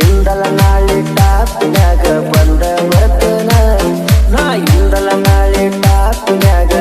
ಇಂದಲ ನಾಳೆ ಟಾಪ್ನ್ಯಾಗ ಬಂದ ವತನ ನಾ ಇಂದಲ ನಾಳೆ ಟಾಪ್ನ್ಯಾಗ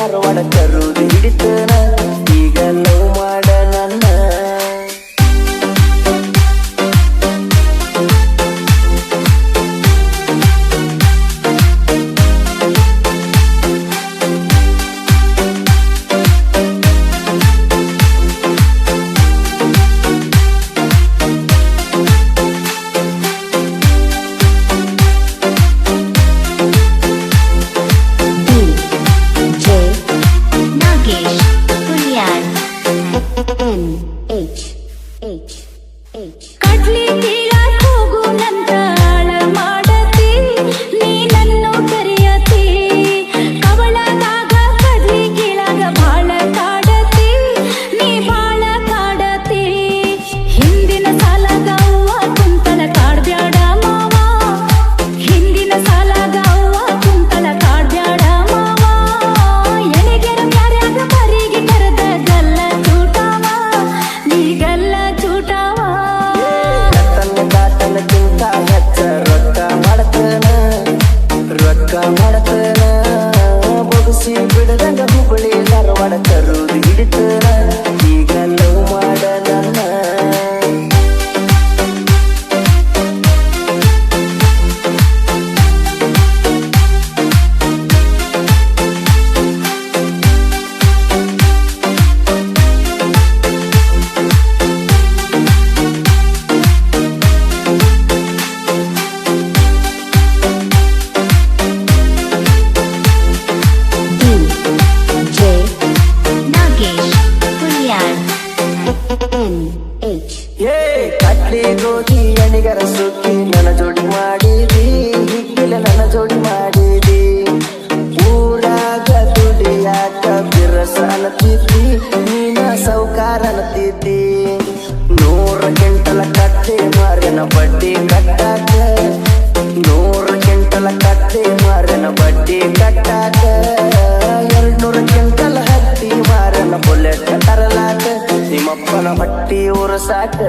கருவட கருது இடித்தன. ಕಡೆ ನನ್ನ ಜೋಡಿ ಮಾಡಿದಿ. ಹೀಗೆಲ್ಲ ನನ್ನ ಜೋಡಿ ಮಾಡಿದಿ. ಊರಾಗ ದುಡಿಯಾಕ ಬಿರಸ ಅನ್ನತಿದ್ದಿ ನೀನ ಸೌಕಾರ ಅನ್ನತಿದ್ದಿ ನೂರ ಗಂಟಲ ಕಟ್ಟೆ ಮಾರಿನ ಬಡ್ಡಿ ಕಟ್ಟಾಕ. ನೂರ ಗಂಟಲ ಕಟ್ಟೆ ಮಾರಿನ ಬಡ್ಡಿ ಕಟ್ಟಾಕ. ಎರಡ್ನೂರ ಗಂಟಲ ಹತ್ತಿ ಮಾರನ ಬುಲೆಟ್ ತರಲಾಕ. ನಿಮ್ಮಪ್ಪನ ಬಟ್ಟಿ ಊರ ಸಾಕ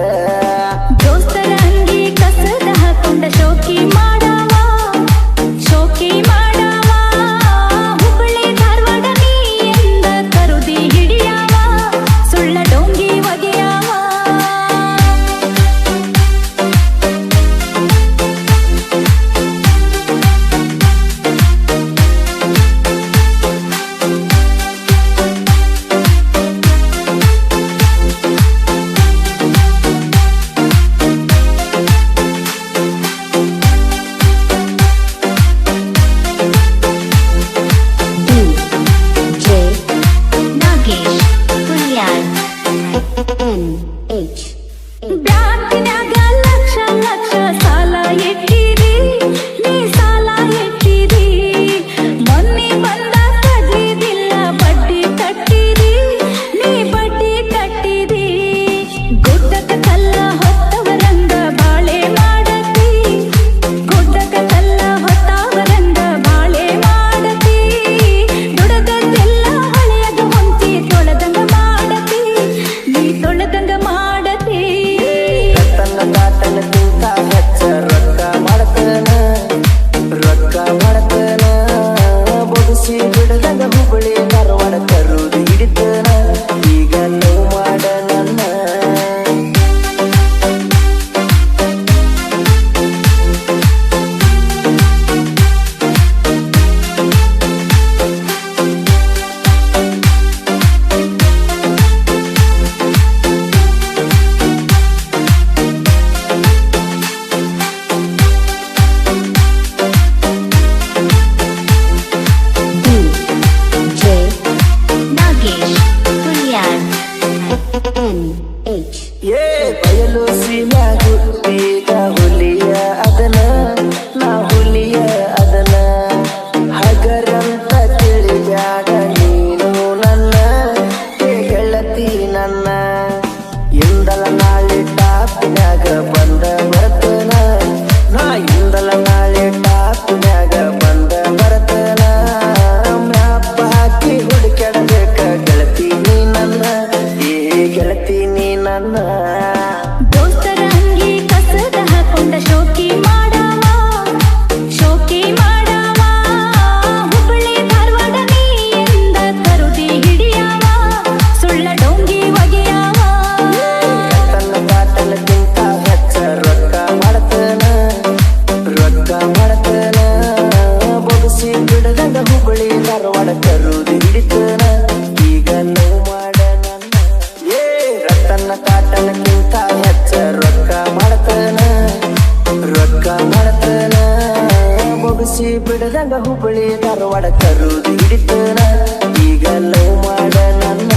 ಮುಗಿಸಿ ಬಿಡದಂಗ ಹುಬ್ಬಳ್ಳಿ ಧಾರವಾಡ ಕರುದು ಹಿಡಿತನ. ಈಗ ಲವ್ ಮಾಡ ನನ್ನ.